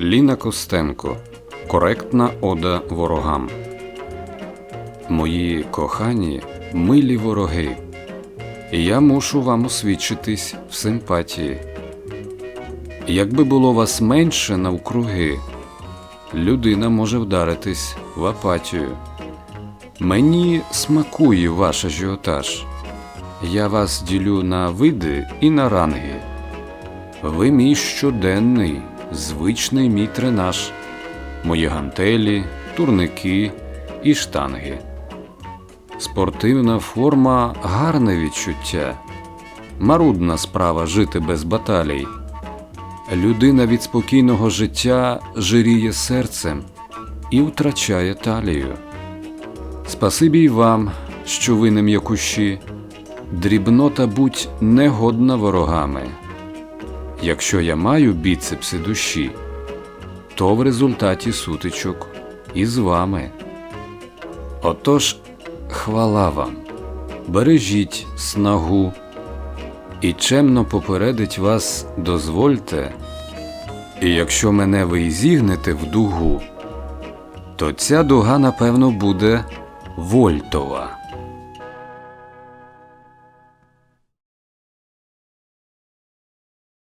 Ліна Костенко. Коректна ода ворогам. Мої кохані, милі вороги. Я мушу вам освідчитись в симпатії. Якби було вас менше навкруги, людина може вдаритись в апатію. Мені смакує ваш ажіотаж. Я вас ділю на види і на ранги. Ви мій щоденний, звичний мій тренаж, мої гантелі, турники і штанги. Спортивна форма гарне відчуття, марудна справа жити без баталій. Людина від спокійного життя жиріє серцем і втрачає талію. Спасибі й вам, що ви не м'якущі, дрібнота будь негодна ворогами. Якщо я маю біцепси душі, то в результаті сутичок і з вами. Отож, хвала вам, бережіть снагу, і чемно попередить вас дозвольте, і якщо мене ви зігнете в дугу, то ця дуга, напевно, буде вольтова.